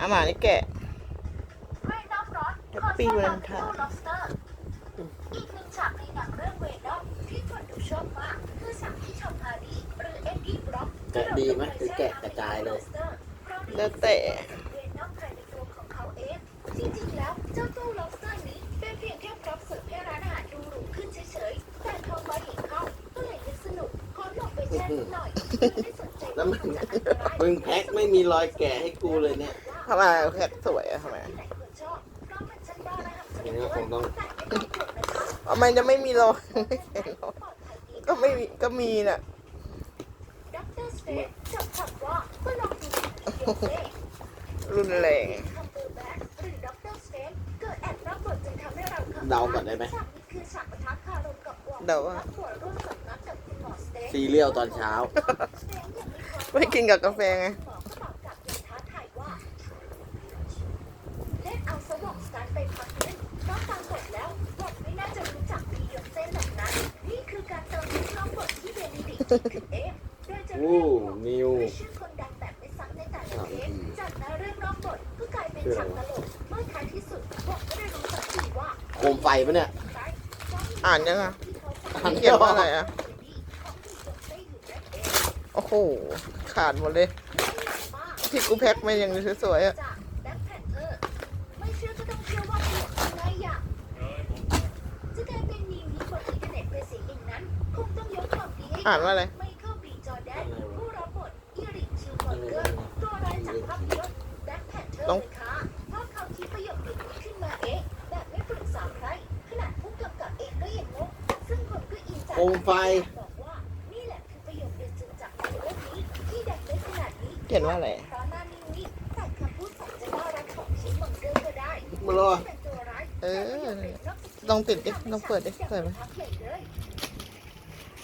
อาหมานี่แกะไม่นอกร้อนแฮปปี้ขอวันสร้างไทน์ตู้ lobster อีกหนึ่งฉากในหนังเรื่องเวนอมที่คนดูชอบมากคือฉากที่ชอมฮาร์ดีหรือเอ็ดดี้บล็อกแกะดีไหมหรือแกะกระจายเลยแล้วแต่เวนอมภายในตัวของเขาเองจริงๆแล้วเจ้าตู้ lobster นี้เป็นเพียงแค่พร็อพเสิร์ฟให้ร้านอาหารดูหรูขึ้นเฉยๆแต่พอมาเห็นเขาก็เลยนึกสนุกขอลงไปแช่นิดหน่อยไม่สนใจแล้วว่ามึงจะอันตรายมึงแพ็คไม่มีรอยแกะให้กูเลยเนี่ย ทำไมแพ็คสวยอะทำไมที่ไหนควรชอบเพราะมันชั้นบ้านะครับอันนี้ก็คงต้องทำไมจะไม่มีรอยไม่เห็นหรอกก็ไม่มีก็มีน่ะด็อกเตอร์สเตทจับคำว่าก็ลองดูเดี๋ยวเซ่รุนแรงคำเบอร์แบ็กหรือด็อกเตอร์สเตทเกิดแอบรับบทจึงทำให้เราเข้เดาก่อนได้ไหมฉากนี้คือฉากปะทะคารมกับวงเดาว่าและหัวร่วมกับนัดกับคุณหมอสเตทซีเรียลตอนเช้าสเตทยังมีความไม่กินกับกาแฟไง เดิกต์คือเอฟโดยจะเรีวู้ยกบทนิว ด้วยชื่อคนดังแบบไม่ซ้ำในแต่ละเทปจากนั้นเรื่องนอกบทก็กลายเป็นฉากตลกเมื่อท้ายที่สุดบทก็ได้รู้สักทีว่าโคมไฟปะเนี่ย อ่านยังอะอ่านไม่เขียนว่าอะไรอะโอ้โห ขาดหมดเลยที่กูแพ็คมาอย่างสวยๆอะจาก อ่านว่าอะไรไมเคิลบีจอร์แดนผู้รับบทอีริกคิวบอร์เกอร์ตัวร้ายจากภาพยนตร์แบ็คแพนเทอร์ต้องเลยค่ะเพราะเขาคิดประโยคเด็ดนี้ขึ้นมาเองแบบไม่ปรึกษาใครขนาดผู้กำกับเองก็ยังงงซึ่งคนก็อินใจโคมไฟบอกว่านี่แหละคือประโยคเด็ดสุดจากหนังเรื่องนี้ที่ดังได้ขนาดนี้เขียนว่าอะไรเพราะหน้านิ่งๆแต่คำพูดของจะน่ารักของชิมอนเกอร์ก็ได้มาเลยเป็นตัวร้ายเออลองติดดิลองเปิดดิเปิดไหม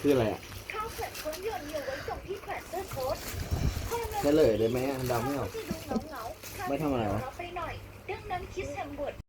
คืออะไรอะข้าว เกิดพ้นโยนเยียไว้ตรงที่แขวนเสื้อโค้ทเฉลยเลยไหมอะดาไม่ออกที่ดูเหงาไม่ทำอะไรวะ ดังนั้นคิสแฮมบด